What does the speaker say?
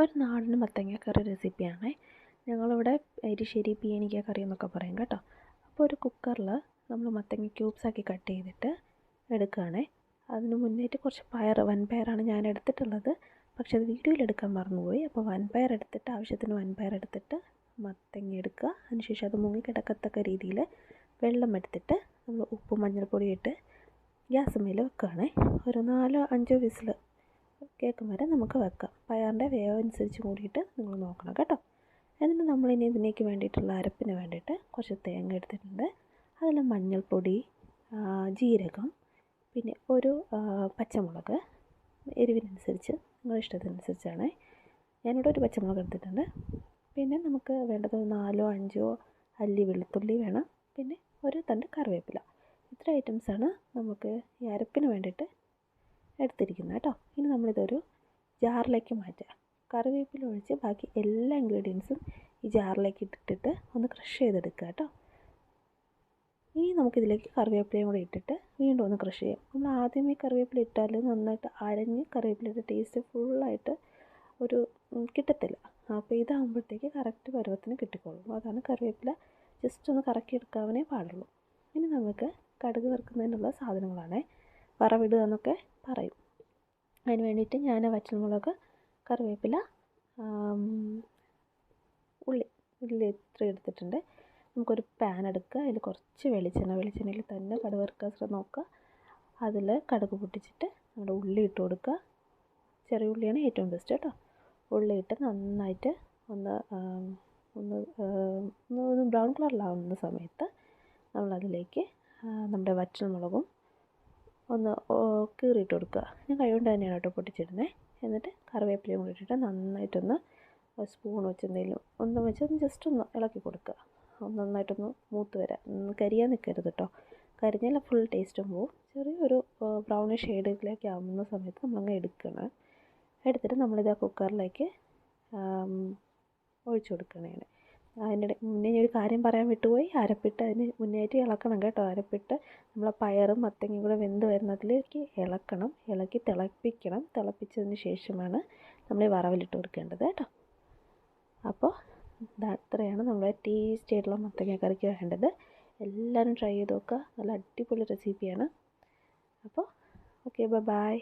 ഒരു നാടൻ മത്തങ്ങക്കറി റെസിപ്പിയാണേ ഞങ്ങളിവിടെ എരിശ്ശേരി പീനിക്ക കറി എന്നൊക്കെ പറയും കേട്ടോ. അപ്പോൾ ഒരു കുക്കറിൽ നമ്മൾ മത്തങ്ങ ക്യൂബ്സ് ആക്കി കട്ട് ചെയ്തിട്ട് എടുക്കുകയാണേ അതിന് മുന്നേറ്റ് കുറച്ച് പയർ വൻപയറാണ് ഞാൻ എടുത്തിട്ടുള്ളത്. പക്ഷേ അത് വീഡിയോയിൽ എടുക്കാൻ മറന്നുപോയി. അപ്പോൾ വൻപയർ എടുത്തിട്ട് ആവശ്യത്തിന് വൻപയർ എടുത്തിട്ട് മത്തങ്ങ എടുക്കുക. അതിനുശേഷം അത് മുങ്ങി കിടക്കത്തക്ക രീതിയിൽ വെള്ളം എടുത്തിട്ട് നമ്മൾ ഉപ്പും മഞ്ഞൾപ്പൊടി ഇട്ട് ഗ്യാസ് മേൽ വെക്കുകയാണേ. ഒരു നാലോ അഞ്ചോ വിസിൽ കേൾക്കും വരെ നമുക്ക് വെക്കാം. പയറിന്റെ വേവ് അനുസരിച്ച് കൂടിയിട്ട് നിങ്ങൾ നോക്കണം കേട്ടോ. എന്നിട്ട് നമ്മളിനി ഇതിനേക്ക് വേണ്ടിയിട്ടുള്ള അരപ്പിന് വേണ്ടിയിട്ട് കുറച്ച് തേങ്ങ എടുത്തിട്ടുണ്ട്. അതിൽ മഞ്ഞൾപ്പൊടി ജീരകം പിന്നെ ഒരു പച്ചമുളക് എരിവിനനുസരിച്ച് നിങ്ങളുടെ ഇഷ്ടത്തിനനുസരിച്ചാണ്. ഞാനിവിടെ ഒരു പച്ചമുളക് എടുത്തിട്ടുണ്ട്. പിന്നെ നമുക്ക് വേണ്ടത് നാലോ അഞ്ചോ അല്ലി വെളുത്തുള്ളി വേണം. പിന്നെ ഒരു തണ്ട് കറിവേപ്പില. ഇത്ര ഐറ്റംസാണ് നമുക്ക് ഈ അരപ്പിന് വേണ്ടിയിട്ട് എടുത്തിരിക്കുന്നത് കേട്ടോ. ഇനി നമ്മളിതൊരു ജാറിലേക്ക് മാറ്റുക കറിവേപ്പില ഒഴിച്ച് ബാക്കി എല്ലാ ഇൻഗ്രീഡിയൻസും ഈ ജാറിലേക്ക് ഇട്ടിട്ട് ഒന്ന് ക്രഷ് ചെയ്തെടുക്കുക കേട്ടോ. ഇനി നമുക്കിതിലേക്ക് കറിവേപ്പിലയും കൂടെ ഇട്ടിട്ട് വീണ്ടും ഒന്ന് ക്രഷ് ചെയ്യാം. നമ്മൾ ആദ്യമേ കറിവേപ്പില ഇട്ടാൽ നന്നായിട്ട് അരഞ്ഞ് കറിവേപ്പിലയുടെ ടേസ്റ്റ് ഫുള്ളായിട്ട് ഒരു കിട്ടത്തില്ല. അപ്പോൾ ഇതാകുമ്പോഴത്തേക്ക് കറക്റ്റ് പരുവത്തിന് കിട്ടിക്കോളും. അതാണ് കറിവേപ്പില ജസ്റ്റ് ഒന്ന് കറക്കി എടുക്കാവുന്നേ പാടുള്ളൂ. ഇനി നമുക്ക് കടുക് വറുക്കുന്നതിനുള്ള സാധനങ്ങളാണ്. വറവിടുക എന്നൊക്കെ പറയും. അതിന് വേണ്ടിയിട്ട് ഞാൻ വറ്റൽമുളക് കറിവേപ്പില ഉള്ളി ഉള്ളി ഇത്ര എടുത്തിട്ടുണ്ട്. നമുക്കൊരു പാൻ എടുക്കുക. അതിൽ കുറച്ച് വെളിച്ചെണ്ണ വെളിച്ചെണ്ണയിൽ തന്നെ കടുക് വറുക്കാൻ നോക്കുക. അതിൽ കടുക് പൊട്ടിച്ചിട്ട് നമ്മുടെ ഉള്ളി ഇട്ട് കൊടുക്കുക. ചെറിയ ഉള്ളിയാണ് ഏറ്റവും ബെസ്റ്റ് കേട്ടോ. ഉള്ളി ഇട്ട് നന്നായിട്ട് ഒന്ന് ഒന്ന് ഒന്ന് ബ്രൗൺ കളറിലാവുന്ന സമയത്ത് നമ്മളതിലേക്ക് നമ്മുടെ വറ്റൽമുളകും ഒന്ന് കീറിയിട്ട് കൊടുക്കുക. ഞാൻ കൈകൊണ്ട് തന്നെയാണ് കേട്ടോ പൊട്ടിച്ചിടുന്നത് എന്നിട്ട് കറിവേപ്പിലയും കൂടി ഇട്ടിട്ട് നന്നായിട്ടൊന്ന് സ്പൂൺ വെച്ച് എന്തെങ്കിലും ഒന്ന് വെച്ച് ഒന്ന് ജസ്റ്റ് ഒന്ന് ഇളക്കി കൊടുക്കുക. നന്നായിട്ടൊന്ന് മൂത്ത് വരാം കരിയാൻ നിൽക്കരുത് കേട്ടോ. കരിഞ്ഞാൽ ഫുൾ ടേസ്റ്റും പോവും. ചെറിയൊരു ബ്രൗൺ ഷെയ്ഡിലേക്ക് ആവുന്ന സമയത്ത് നമ്മളങ്ങ് എടുക്കണം. എടുത്തിട്ട് നമ്മളിത് ആ കുക്കറിലേക്ക് ഒഴിച്ചു കൊടുക്കണേണ് അതിന്റെ മുന്നേ ഒരു കാര്യം പറയാൻ വിട്ടുപോയി. അരപ്പിട്ട് അതിന് മുന്നേറ്റ് ഇളക്കണം കേട്ടോ. അരപ്പിട്ട് നമ്മൾ പയറും മത്തങ്ങയും കൂടെ വെന്ത് വരുന്നതിലേക്ക് ഇളക്കണം. ഇളക്കി തിളപ്പിക്കണം. തിളപ്പിച്ചതിന് ശേഷമാണ് നമ്മൾ ഈ വറവിലിട്ട് കൊടുക്കേണ്ടത് കേട്ടോ. അപ്പോൾ അത്രയാണ് നമ്മുടെ ടേസ്റ്റി ആയിട്ടുള്ള മത്തങ്ങ കറിക്ക് വേണ്ടത്. എല്ലാവരും ട്രൈ ചെയ്ത് നോക്കുക. നല്ല അടിപൊളി റെസിപ്പിയാണ് അപ്പോൾ ഓക്കെ ബൈ